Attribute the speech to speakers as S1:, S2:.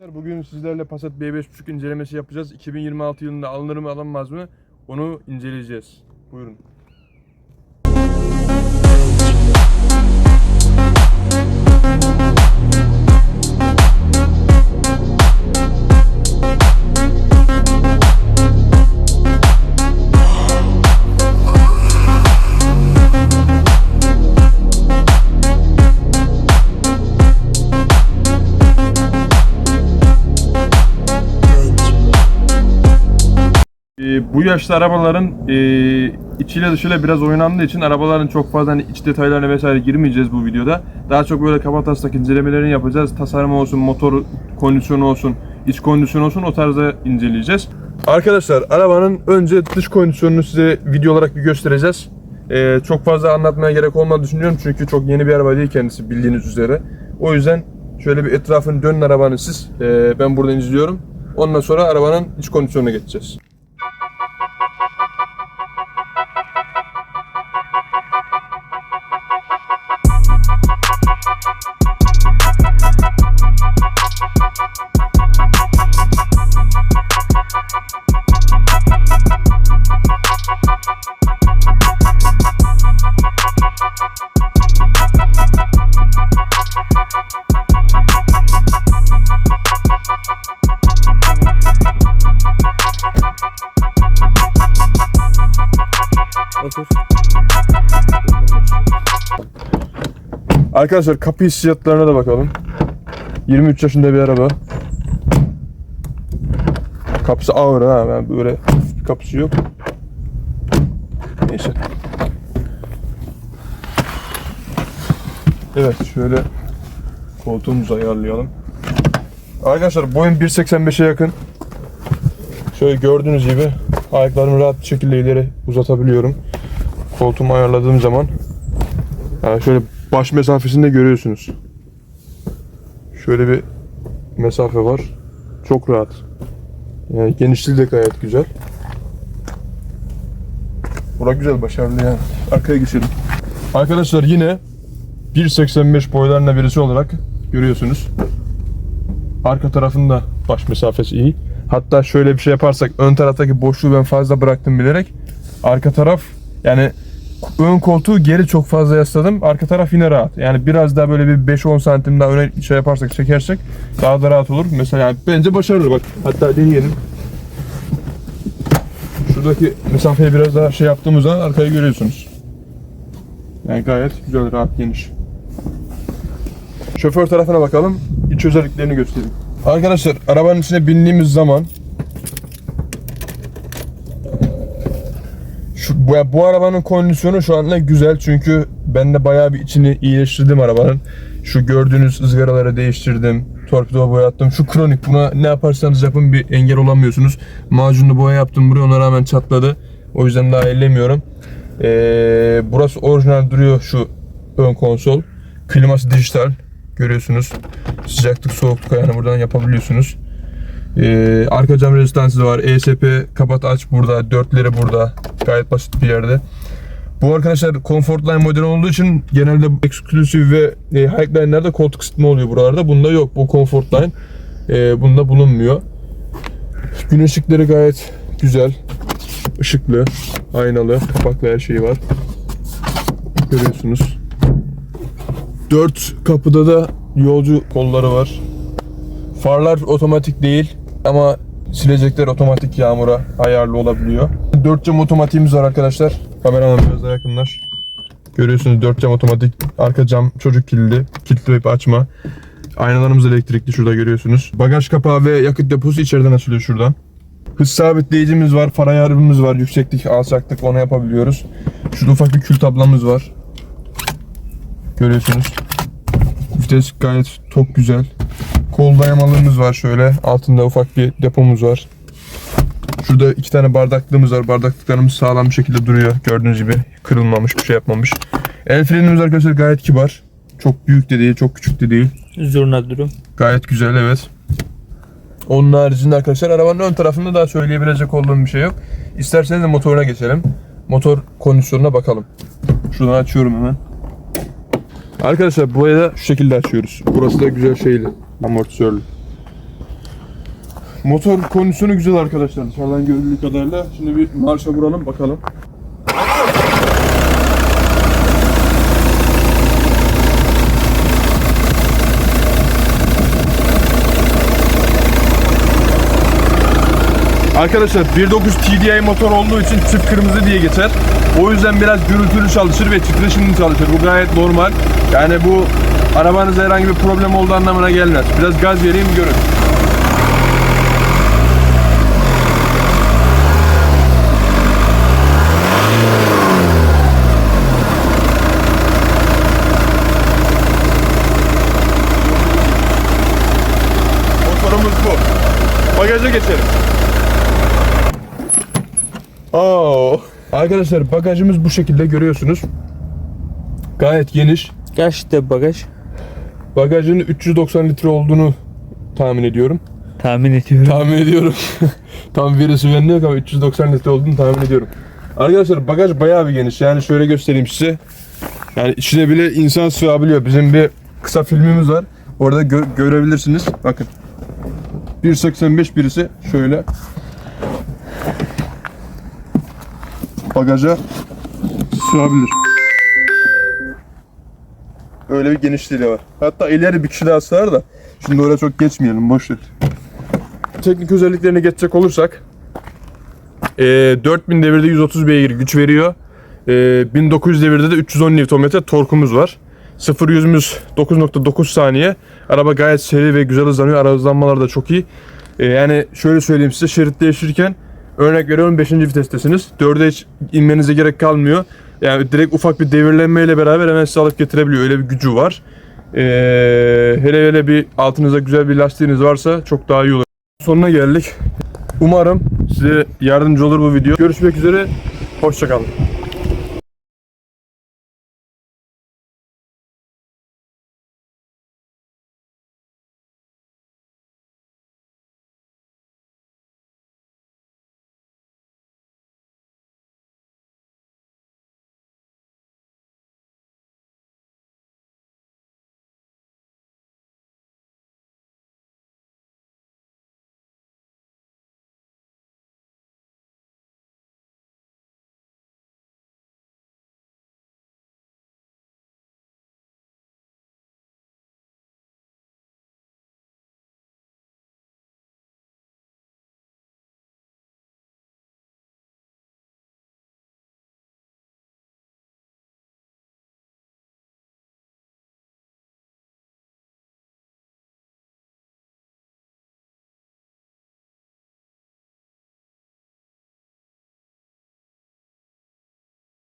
S1: Bugün sizlerle Passat B5.5 incelemesi yapacağız. 2026 yılında alınır mı alınmaz mı onu inceleyeceğiz. Buyurun. Ee, bu yaşta arabaların e, içiyle dışıyla biraz oynandığı için arabaların çok fazla hani iç detaylarına vesaire girmeyeceğiz bu videoda. Daha çok böyle kabataslak incelemelerini yapacağız. Tasarım olsun, motor kondisyonu olsun, iç kondisyonu olsun o tarzda inceleyeceğiz. Arkadaşlar arabanın önce dış kondisyonunu size video olarak bir göstereceğiz. Ee, çok fazla anlatmaya gerek olmadığını düşünüyorum çünkü çok yeni bir araba değil kendisi bildiğiniz üzere. O yüzden şöyle bir etrafını dönün arabanın siz. Ee, ben burada izliyorum. Ondan sonra arabanın iç kondisyonuna geçeceğiz. Arkadaşlar kapı hissiyatlarına da bakalım. 23 yaşında bir araba. Kapısı ağır ha. Yani böyle kapısı yok. Neyse. Evet şöyle koltuğumuzu ayarlayalım. Arkadaşlar boyum 1.85'e yakın. Şöyle gördüğünüz gibi ayaklarımı rahat bir şekilde ileri uzatabiliyorum. Koltuğumu ayarladığım zaman yani şöyle baş mesafesinde görüyorsunuz. Şöyle bir mesafe var. Çok rahat. Yani genişliği de gayet güzel. Bura güzel, başarılı yani. Arkaya geçelim. Arkadaşlar yine 1.85 boylarında birisi olarak görüyorsunuz. Arka tarafında baş mesafesi iyi. Hatta şöyle bir şey yaparsak ön taraftaki boşluğu ben fazla bıraktım bilerek. Arka taraf yani ön koltuğu geri çok fazla yasladım. Arka taraf yine rahat. Yani biraz daha böyle bir 5-10 santim daha öne şey yaparsak çekersek daha da rahat olur. Mesela yani bence başarılı bak. Hatta deneyelim. Şuradaki mesafeyi biraz daha şey yaptığımızda arkayı görüyorsunuz. Yani gayet güzel, rahat, geniş. Şoför tarafına bakalım. İç özelliklerini göstereyim. Arkadaşlar arabanın içine bindiğimiz zaman şu, bu, bu arabanın kondisyonu şu anda güzel çünkü ben de bayağı bir içini iyileştirdim arabanın. Şu gördüğünüz ızgaraları değiştirdim. Torpido boyattım. Şu kronik buna ne yaparsanız yapın bir engel olamıyorsunuz. Macunlu boya yaptım buraya ona rağmen çatladı. O yüzden daha ellemiyorum. Ee, burası orijinal duruyor şu ön konsol. Kliması dijital. Görüyorsunuz. Sıcaklık soğukluk ayarını buradan yapabiliyorsunuz. Ee, arka cam rezistansı var. ESP kapat aç burada. Dörtleri burada. Gayet basit bir yerde. Bu arkadaşlar Comfortline model olduğu için genelde Exclusive ve e, Highline'lerde koltuk ısıtma oluyor buralarda. Bunda yok. Bu Comfortline. E, bunda bulunmuyor. Gün ışıkları gayet güzel. Işıklı, aynalı, kapaklı her şeyi var. Görüyorsunuz. Dört kapıda da yolcu kolları var. Farlar otomatik değil ama silecekler otomatik yağmura ayarlı olabiliyor. Dört cam otomatiğimiz var arkadaşlar. Kameraman biraz daha yakınlaş. Görüyorsunuz dört cam otomatik. Arka cam çocuk kilidi. Kilitleyip açma. Aynalarımız elektrikli şurada görüyorsunuz. Bagaj kapağı ve yakıt deposu içeriden açılıyor şuradan. Hız sabitleyicimiz var, far ayarımız var, yükseklik, alçaklık onu yapabiliyoruz. Şurada ufak bir kül tablamız var. Görüyorsunuz. Vites gayet çok güzel. Kol dayamalığımız var şöyle. Altında ufak bir depomuz var. Şurada iki tane bardaklığımız var. Bardaklıklarımız sağlam bir şekilde duruyor. Gördüğünüz gibi kırılmamış, bir şey yapmamış. El frenimiz arkadaşlar gayet kibar. Çok büyük de değil, çok küçük de değil.
S2: Zurna durum.
S1: Gayet güzel evet. Onun haricinde arkadaşlar arabanın ön tarafında daha söyleyebilecek olduğum bir şey yok. İsterseniz de motoruna geçelim. Motor kondisyonuna bakalım. Şuradan açıyorum hemen. Arkadaşlar burayı da şu şekilde açıyoruz. Burası da güzel şeyli. Amortisörlü. Motor kondisyonu güzel arkadaşlar dışarıdan görüldüğü kadarıyla. Şimdi bir marşa vuralım bakalım. Arkadaşlar 1.9 TDI motor olduğu için çift kırmızı diye geçer. O yüzden biraz gürültülü çalışır ve titreşimli çalışır. Bu gayet normal. Yani bu arabanızda herhangi bir problem olduğu anlamına gelmez. Biraz gaz vereyim görün. Motorumuz bu. Bagaja geçelim. Oo. Arkadaşlar bagajımız bu şekilde görüyorsunuz. Gayet geniş.
S2: Kaçtı bagaj?
S1: Bagajın 390 litre olduğunu tahmin ediyorum.
S2: Tahmin ediyorum.
S1: Tahmin ediyorum. Tam birisi bende yok ama 390 litre olduğunu tahmin ediyorum. Arkadaşlar bagaj bayağı bir geniş. Yani şöyle göstereyim size. Yani içine bile insan sığabiliyor. Bizim bir kısa filmimiz var. Orada gö- görebilirsiniz. Bakın. 1.85 birisi şöyle. Bagaja sığabilir. Öyle bir genişliği var. Hatta ileri bir kişi daha sığar da. Şimdi oraya çok geçmeyelim. Boş ver teknik özelliklerine geçecek olursak e, 4000 devirde 130 beygir güç veriyor. E, 1900 devirde de 310 Nm torkumuz var. 0 yüzümüz 9.9 saniye. Araba gayet seri ve güzel hızlanıyor. Ara hızlanmaları da çok iyi. E, yani şöyle söyleyeyim size şerit değiştirirken örnek veriyorum 5. vitestesiniz. 4'e hiç inmenize gerek kalmıyor. Yani direkt ufak bir devirlenmeyle beraber hemen sizi alıp getirebiliyor. Öyle bir gücü var. E, hele hele bir altınıza güzel bir lastiğiniz varsa çok daha iyi olur. Sonuna geldik. Umarım size yardımcı olur bu video. Görüşmek üzere. Hoşçakalın.